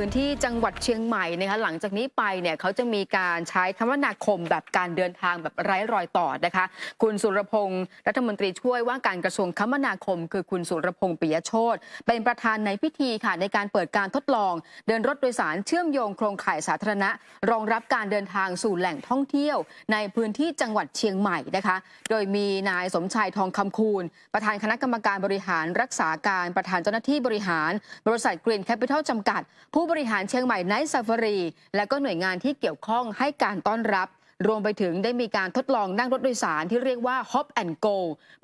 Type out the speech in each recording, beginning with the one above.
พื้นที่จังหวัดเชียงใหม่นะคะหลังจากนี้ไปเนี่ยเขาจะมีการใช้คมนาคมแบบการเดินทางแบบไร้รอยต่อนะคะ คุณสุรพงศ์รัฐมนตรีช่วยว่าการกระทรวงคมนาคม คือคุณสุรพงศ์ปิยโชตเป็นประธานในพิธีค่ะในการเปิดการทดลอง เดินรถโดยสารเชื่อมโยงโครงข่ายสาธารณะ รองรับการเดินทางสู่แหล่งท่องเที่ยว ในพื้นที่จังหวัดเชียงใหม่นะคะ โดยมีนายสมชายทองคำคูณ ประธานคณะกรรมการบริหารรักษาการประธานเจ้าหน้าที่บริหาร บริษัทกรีนแคปิทัลจำกัดผู้บริหารเชียงใหม่ไนท์ซาฟารี และก็หน่วยงานที่เกี่ยวข้องให้การต้อนรับ รวมไปถึงได้มีการทดลองนั่งรถโดยสารที่เรียกว่า Hop and Go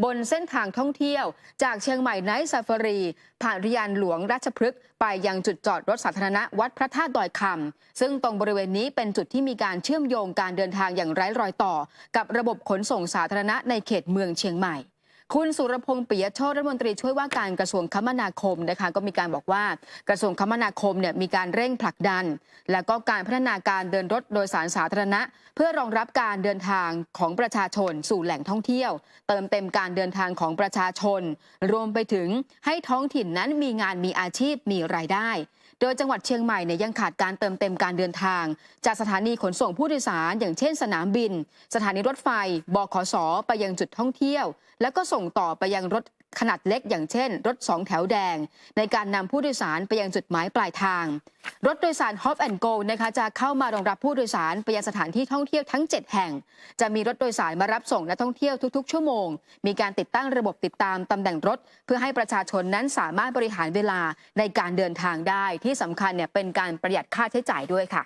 บนเส้นทางท่องเที่ยว จากเชียงใหม่ไนท์ซาฟารี ผ่านอุทยานหลวงราชพฤกษ์ไปยังจุดจอดรถสาธารณะวัดพระธาตุดอยคำซึ่งตรงบริเวณนี้เป็นจุดที่มีการเชื่อมโยงการเดินทางอย่างไร้รอยต่อ กับระบบขนส่งสาธารณะในเขตเมืองเชียงใหม่ คุณสุรพงศ์ปิยโชตรัฐมนตรีช่วยว่าการกระทรวงคมนาคมนะคะก็มีการบอกว่ากระทรวงคมนาคมเนี่ยมีการเร่งผลักดัน และก็การพัฒนาการเดินรถโดยสารสาธารณะ เพื่อรองรับการเดินทางของประชาชนสู่แหล่งท่องเที่ยว เติมเต็มการเดินทางของประชาชน รวมไปถึงให้ท้องถิ่นนั้นมีงานมีอาชีพมีรายได้ โดยจังหวัดเชียงใหม่เนี่ยยังขาดการเติมเต็มการเดินทาง จากสถานีขนส่งผู้โดยสาร อย่างเช่น สนามบิน สถานีรถไฟบขสไปยังจุดท่องเที่ยว แล้วก็ส่งต่อไปยังรถ ขนาดเล็กอย่างเช่น รถสองแถวแดง ในการนำผู้โดยสารไปยังจุดหมายปลายทาง รถโดยสาร Hop and Go นะคะจะเข้ามารองรับผู้โดยสารไปยังสถานที่ท่องเที่ยวทั้ง 7 แห่ง จะมีรถโดยสารมารับส่งนักท่องเที่ยวทุกๆ ชั่วโมง มีการติดตั้งระบบติดตามตำแหน่งรถ เพื่อให้ประชาชนนั้นสามารถบริหารเวลาในการเดินทางได้ที่สำคัญเนี่ยเป็นการประหยัดค่าใช้จ่ายด้วยค่ะ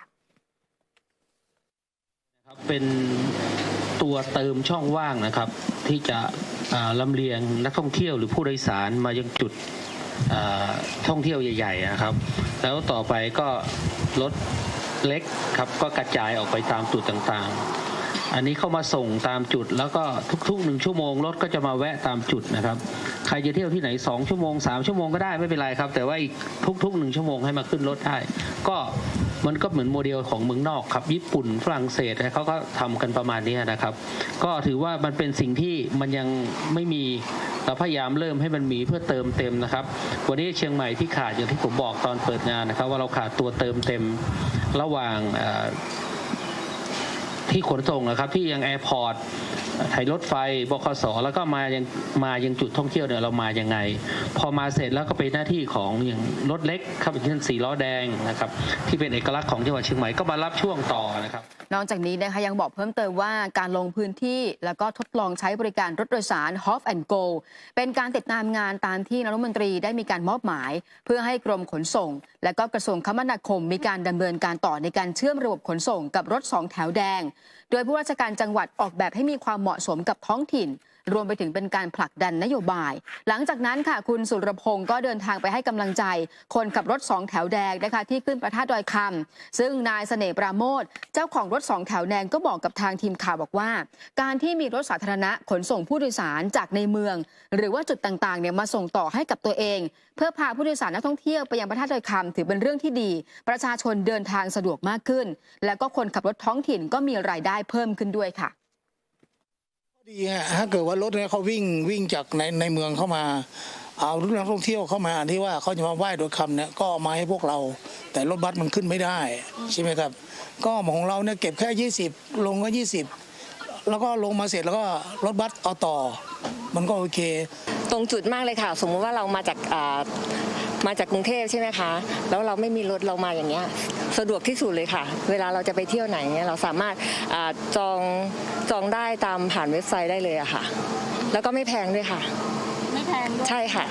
เป็นตัวเติมช่องว่างนะครับที่จะ ลำเลียงนักท่องเที่ยวหรือผู้โดยสารมายังจุดท่องเที่ยวใหญ่ๆนะครับ แล้วต่อไปก็รถเล็กครับก็กระจายออกไปตามจุดต่างๆ อันนี้เข้ามาส่งตามจุด แล้วก็ทุกๆหนึ่งชั่วโมงรถก็จะมาแวะตามจุดนะครับ ใครจะเที่ยวที่ไหนสองชั่วโมงสามชั่วโมงก็ได้ไม่เป็นไรครับ แต่ว่าอีกทุกๆหนึ่งชั่วโมงให้มาขึ้นรถได้ก็ มันก็เหมือนโมเดลของเมืองนอกครับญี่ปุ่นฝรั่งเศสอะเขาก็ทำกันประมาณนี้นะครับ ก็ถือว่ามันเป็นสิ่งที่มันยังไม่มีเราพยายามเริ่มให้มันมีเพื่อเติมเต็มนะครับ วันนี้เชียงใหม่ที่ขาดอย่างที่ผมบอกตอนเปิดงานนะครับ ว่าเราขาดตัวเติมเต็มระหว่างที่ขนส่งนะครับที่ยังแอร์พอร์ต ไทยรถไฟบคสแล้วก็มายังมายังจุดท่องเที่ยวเนี่ยเรามายังไง พอมาเสร็จแล้วก็เป็นหน้าที่ของอย่างรถเล็กครับอย่างเช่นสีล้อแดงนะครับที่เป็นเอกลักษณ์ของจังหวัดเชียงใหม่ก็มารับช่วงต่อนะครับนอกจากนี้นะคะยังบอกเพิ่มเติมว่าการลงพื้นที่ แล้วก็ทดลองใช้บริการรถโดยสาร Hop and Go เป็นการติดตามงานตามที่นายรัฐมนตรีได้มีการมอบหมาย เพื่อให้กรมขนส่ง และก็กระทรวงคมนาคม มีการดำเนินการต่อในการเชื่อมระบบขนส่งกับรถสองแถวแดง โดยผู้ราชการจังหวัดออกแบบให้มีความเหมาะสมกับท้องถิ่น รวมไปถึงเป็นการผลักดันนโยบาย หลังจากนั้นค่ะ คุณสุรพงศ์ก็เดินทางไปให้กำลังใจ คนขับรถสองแถวแดงนะคะที่ขึ้นประท่าดอยคำซึ่งนายเสน่ห์ปราโมทเจ้าของรถสองแถวแดงก็บอกกับทางทีมข่าวบอกว่า การที่มีรถสาธารณะขนส่งผู้โดยสารจากในเมือง หรือว่าจุดต่างๆเนี่ยมาส่งต่อให้กับตัวเอง เพื่อพาผู้โดยสารนักท่องเที่ยวไปยังพระธาดอยคำถือเป็นเรื่องที่ดี ประชาชนเดินทางสะดวกมากขึ้น แล้วก็คนขับรถท้องถิ่นก็มีรายได้เพิ่มขึ้นด้วยค่ะ ดีฮะถ้าเกิดว่ารถเนี่ยเขาวิ่งวิ่งจากในในเมืองเข้ามา เอารถนักท่องเที่ยวเข้ามาที่ว่าเขาจะมาไหว้โดยคำเนี่ยก็เอามาให้พวกเรา แต่รถบัสมันขึ้นไม่ได้ใช่ไหมครับ ก็ของเราเนี่ยเก็บแค่ 20 ลงก็ 20 แล้วก็ลงมาเสร็จแล้วก็รถบัสเอาต่อ มันก็โอเค ตรงจุดมากเลยค่ะ สมมุติว่าเรามาจากอ่ามาจากกรุงเทพใช่ไหมคะ แล้วเราไม่มีรถเรามาอย่างเงี้ย สะดวกที่สุดเลยค่ะ เวลาเราจะไปเที่ยวไหนเนี่ยเราสามารถอาจองจองได้ตามผ่านเว็บไซต์ได้เลยอะค่ะ แล้วก็ไม่แพงด้วยค่ะ ไม่แพงด้วยใช่ค่ะ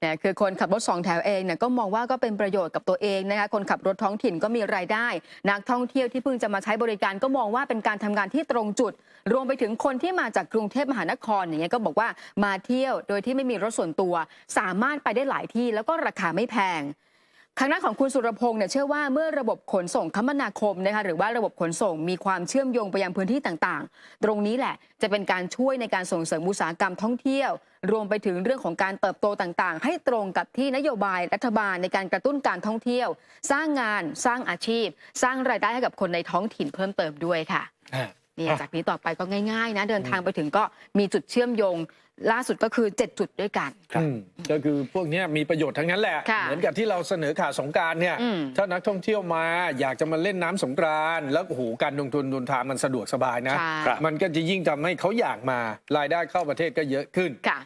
เนี่ยคือคนขับรถสองแถวเองเนี่ยก็มองว่าก็เป็นประโยชน์กับตัวเองนะคะคนขับรถท้องถิ่นก็มีรายได้ นักท่องเที่ยวที่เพิ่งจะมาใช้บริการก็มองว่าเป็นการทำงานที่ตรงจุด รวมไปถึงคนที่มาจากกรุงเทพมหานครอย่างเงี้ยก็บอกว่ามาเที่ยวโดยที่ไม่มีรถส่วนตัว สามารถไปได้หลายที่แล้วก็ราคาไม่แพง ทางด้านของคุณสุรพงศ์เนี่ยเชื่อว่าเมื่อระบบขนส่งคมนาคมนะคะหรือว่าระบบขนส่งมีความเชื่อมโยงไปยังพื้นที่ต่างๆ ตรงนี้แหละจะเป็นการช่วยในการส่งเสริมอุตสาหกรรมท่องเที่ยว รวมไปถึงเรื่องของการเติบโตต่างๆ ให้ตรงกับที่นโยบายรัฐบาลในการกระตุ้นการท่องเที่ยว สร้างงาน สร้างอาชีพ สร้างรายได้ให้กับคนในท้องถิ่นเพิ่มเติมด้วยค่ะ นี่ยอะจากนี้ต่อไปก็ง่ายๆนะเดินทางไปถึงก็มีจุดเชื่อมโยงล่าสุดก็คือ 7 จุดด้วยกันอืมก็คือพวกเนี้ยมีประโยชน์ทั้งนั้นแหละค่ะเหมือนกับที่เราเสนอข่าวสงกรารเนี่ยอืมถ้านักท่องเที่ยวมาอยากจะมาเล่นน้ำสงกรานต์แล้วโอ้โหการลงทุนเดินทางมันสะดวกสบายนะใช่มันก็จะยิ่งทำให้เขาอยากมารายได้เข้าประเทศก็เยอะขึ้นค่ะ